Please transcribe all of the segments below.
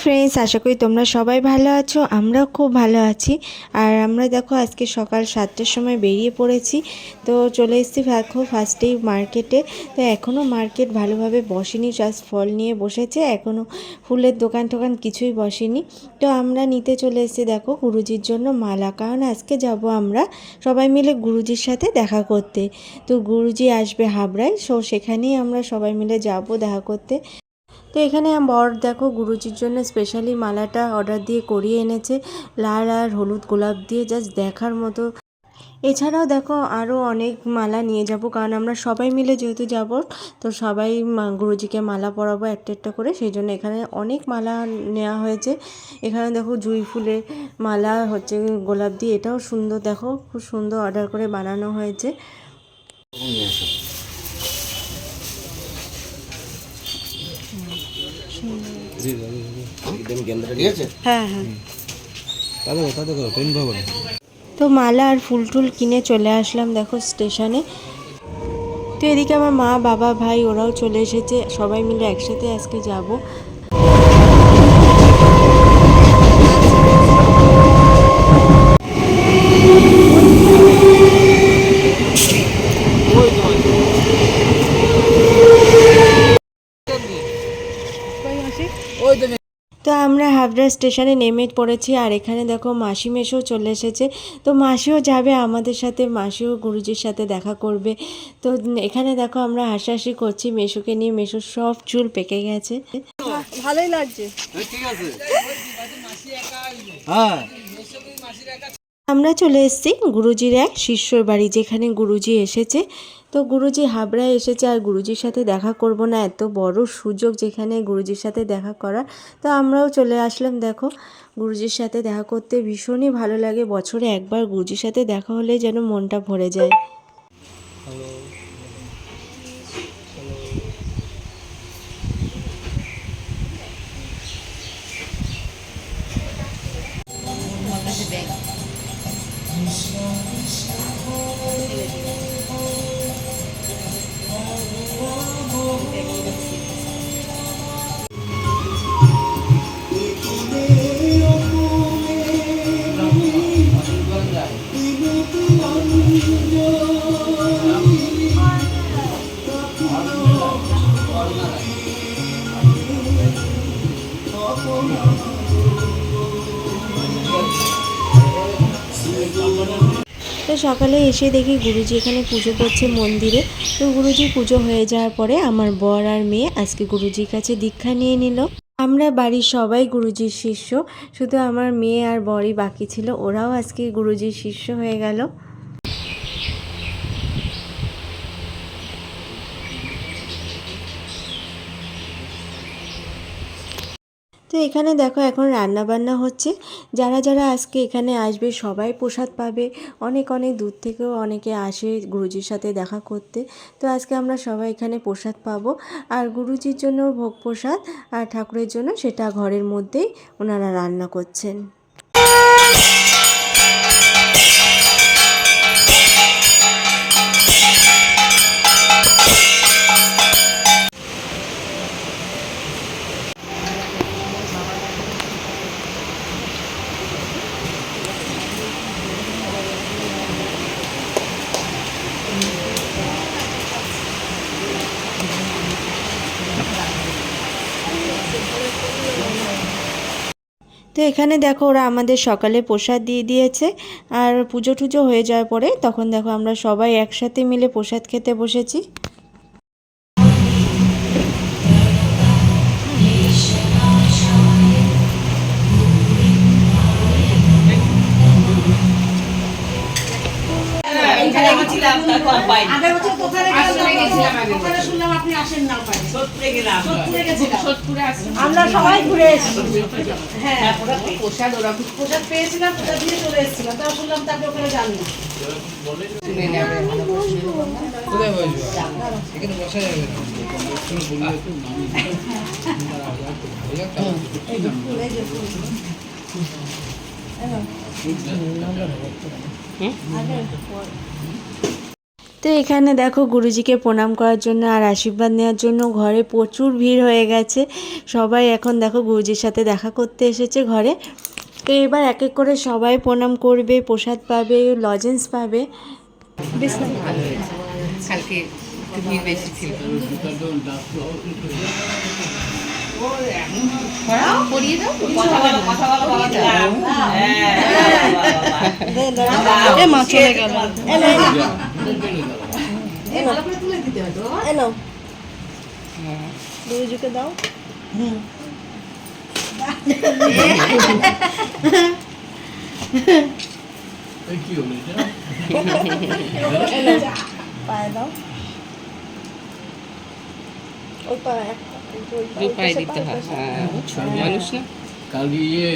Friends আশা করি তোমরা সবাই ভালো আছো, আমরাও খুব ভালো আছি। আর আমরা দেখো আজকে সকাল সাতটার সময় বেরিয়ে পড়েছি। তো চলে এসেছি দেখো ফার্স্টেই মার্কেটে তো এখনও মার্কেট ভালোভাবে বসেনি জাস্ট ফল নিয়ে বসেছে। এখনও ফুলের দোকান টোকান কিছুই বসেনি। তো আমরা নিতে চলে এসেছি দেখো গুরুজির জন্য মালা, কারণ আজকে যাব আমরা সবাই মিলে গুরুজির সাথে দেখা করতে। তো গুরুজি আসবে হাবড়ায় সো সেখানেই আমরা সবাই মিলে যাব দেখা করতে। তো এখানে বর দেখো গুরুজির জন্য স্পেশালি মালাটা অর্ডার দিয়ে করিয়ে এনেছে। লাল আর হলুদ গোলাপ দিয়ে জাস্ট দেখার মতো। এছাড়াও দেখো আরও অনেক মালা নিয়ে যাব, কারণ আমরা সবাই মিলে যেহেতু যাব, তো সবাই গুরুজিকে মালা পরাবো একটা একটা করে। সেই জন্য এখানে অনেক মালা নেওয়া হয়েছে। এখানে দেখো জুঁই ফুলের মালা হচ্ছে গোলাপ দিয়ে, এটাও সুন্দর। দেখো খুব সুন্দর অর্ডার করে বানানো হয়েছে ঠিক আছে হ্যাঁ হ্যাঁ। তো মালা আর ফুল টুল কিনে চলে আসলাম দেখো স্টেশনে। তো এদিকে আমার মা, বাবা, ভাই, ওরাও চলে এসেছে। সবাই মিলে একসাথে আজকে যাব তো আমরা হাবড়া স্টেশনে নেমে পড়েছি আর এখানে দেখো মাসি মেশও চলে এসেছে। তো মাসিও যাবে আমাদের সাথে মাসিও গুরুজির সাথে দেখা করবে। তো এখানে দেখো আমরা হাসাহাসি করছি মেশোকে নিয়ে মেশোর সব চুল পেকে গেছে। ভালোই লাগছে। ঠিক আছে। হ্যাঁ। আমরা চলে এসেছি গুরুজির এক শিষ্যর বাড়ি যেখানে গুরুজি এসেছে। তো গুরুজি হাবড়ায় এসেছে আর গুরুজির সাথে দেখা করব না। এত বড় সুযোগ যেখানে গুরুজির সাথে দেখা করার। তো আমরাও চলে আসলাম, দেখো। গুরুজির সাথে দেখা করতে ভীষণই ভালো লাগে। বছরে একবার গুরুজির সাথে দেখা হলে যেন মনটা ভরে যায়। সকালে এসে দেখি গুরুজি এখানে পুজো করছে মন্দিরে। তো গুরুজি পুজো হয়ে যাওয়ার পরে আমার বর আর মেয়ে আজকে গুরুজির কাছে দীক্ষা নিয়ে নিল। আমরা বাড়ির সবাই গুরুজির শিষ্য, শুধু আমার মেয়ে আর বরই বাকি ছিল। ওরাও আজকে গুরুজির শিষ্য হয়ে গেল। তো এখানে দেখো এখন রান্না বান্না হচ্ছে। যারা যারা আজকে এখানে আসবে সবাই প্রসাদ পাবে। অনেক অনেক দূর থেকেও অনেকে আসে গুরুজির সাথে দেখা করতে। তো আজকে আমরা সবাই এখানে প্রসাদ পাবো। আর গুরুজির জন্য ভোগ প্রসাদ, আর ঠাকুরের জন্য সেটা ঘরের মধ্যেই ওনারা রান্না করছেন। তো এখানে দেখো ওরা আমাদের সকালে প্রসাদ দিয়ে দিয়েছে আর পুজো টুজো হয়ে যাওয়ার পরে তখন দেখো আমরা সবাই একসাথে মিলে প্রসাদ খেতে বসেছি। গেছিলাম তারপর পাইনি। আগের বছর তো গেছিলাম আগের শুনলাম আপনি আসেন না পারে সত্যি গেলাম। ঘুরে গেছিলাম। সোদপুরে আসলাম আমরা সবাই ঘুরে এসেছি। হ্যাঁ। প্রসাদ ওরা পেয়েছিলাম পোশাক দিয়ে চলে এসেছিলাম তাও শুনলাম তারপরে ওখানে যান না। শুনে তো এখানে দেখো গুরুজিকে প্রণাম করার জন্য আর আশীর্বাদ নেওয়ার জন্য ঘরে প্রচুর ভিড় হয়ে গেছে। সবাই এখন দেখো গুরুজির সাথে দেখা করতে এসেছে ঘরে। তো এবার এক এক করে সবাই প্রণাম করবে, প্রসাদ পাবে লজেন্স পাবে। কালকে পড়িয়ে দাও এ মা চলে গেল এনো দুজুকে দাও কি হলো এটা পায়ে দাও ওই পায়ে একটা, ওই পায়ে, ওই পায়ে পাশে দিতে হয় পায়ে, হ্যাঁ ছোট মানুষ না কালকে ইয়ে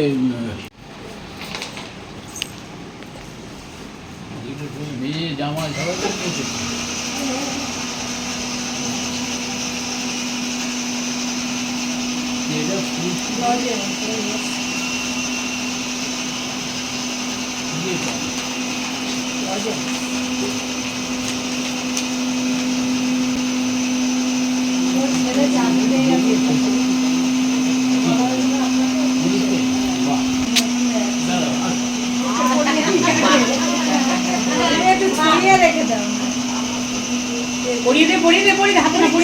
মেয়ে জামা ঝাড়া করতে এটা ফুল লজে, দিয়ে দাও। লজে। ওর ছেলে চাকরি পেয়ে গেছে। বুঝতে? বাহ। দাঁড়াও, আসো। একটু ছাড়িয়ে রেখে দাও পড়িয়ে দে পড়িয়ে দে পড়িয়ে দে হাতে না পড়িয়ে পড়িয়ে দাও পড়িয়ে দাও তোমার এটা তুমি দেবে मैं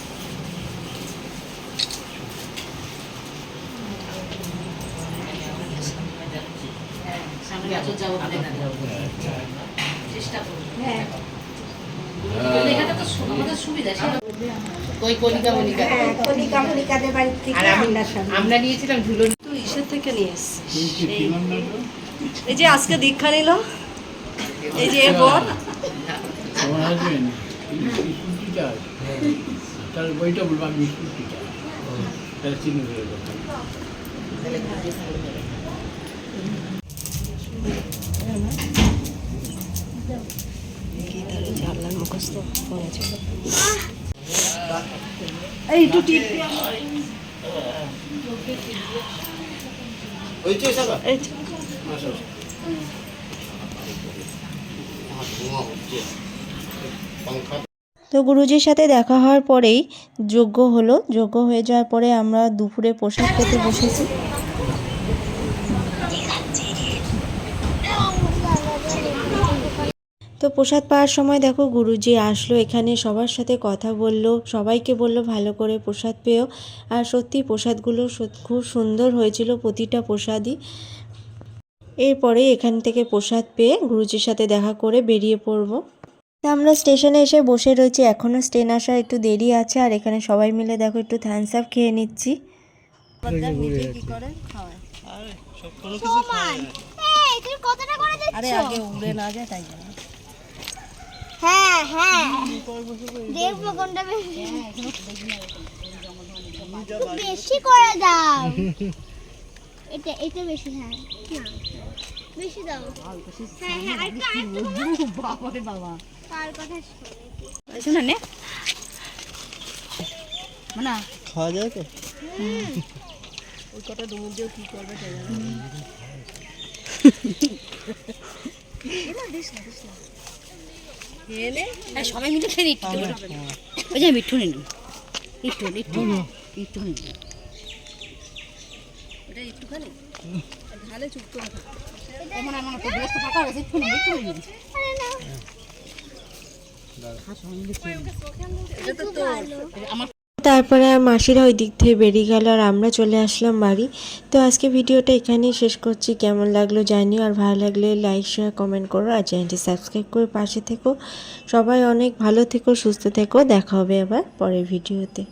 আমরা নিয়েছিলাম ঝুলো তো ইসের থেকে নিয়ে এসছি এই যে আজকে দীক্ষা নিল এই যে এর বোন বইটা বলব আমি স্কুল টিচার তাহলে চিনি গেল এই একটু টিপ তো। তো। গুরুজির সাথে দেখা হওয়ার পরেই যজ্ঞ হলো। যজ্ঞ হয়ে যাওয়ার পরে আমরা দুপুরে প্রসাদ পেতে বসেছি। তো প্রসাদ পাওয়ার সময় দেখো গুরুজি আসলো এখানে সবার সাথে কথা বলল সবাইকে বলল ভালো করে প্রসাদ পেও। আর সত্যি প্রসাদগুলো খুব সুন্দর হয়েছিল প্রতিটা প্রসাদই। এরপরে এখান থেকে প্রসাদ পেয়ে গুরুজির সাথে দেখা করে বেরিয়ে পড়ব। তা আমরা স্টেশনে এসে বসে রয়েছি এখনও স্টেন আসার একটু দেরি আছে আর এখানে সবাই মিলে দেখো একটু থামস আপ খেয়ে নিচ্ছি। করে খাওয়ায় সমান। এই তুমি কতটা করে দিচ্ছ? আরে আগে উড়ে না যায় তাই জন্য। হ্যাঁ হ্যাঁ। দেখব কোনটা বেশি। বেশি করে দাও। এটা এটা বেশি হ্যাঁ। না বেশি দাও। হ্যাঁ হ্যাঁ আরেকটু আরেকটু বাবা রে বাবা। কার কথা শোনে। শোনা নে। মানে। খাওয়া যায় তো? ওই কটা ডুমুর দিয়েও কি করবে জানো আর সবাই মিলে খেয়ে নিই ওই যে মিঠু নিন। একটু একটু একটু নিন। ওটা একটুখানি। ঢালে চুপ করে এমন এমন একটা গ্লাসটা ফাঁকা হয়েছে একটু নিন একটু নিন। তো আমার তারপরে আর মাসিরা ওই দিক থেকে বেরিয়ে গেল আর আমরা চলে আসলাম বাড়ি। তো আজকে ভিডিওটা এখানেই শেষ করছি। কেমন লাগল জানিও আর ভালো লাগলে লাইক শেয়ার কমেন্ট করো আর চ্যানেলটি সাবস্ক্রাইব করে পাশে থেকো। সবাই অনেক ভালো থেকো, সুস্থ থেকো। দেখা হবে আবার পরের ভিডিওতে।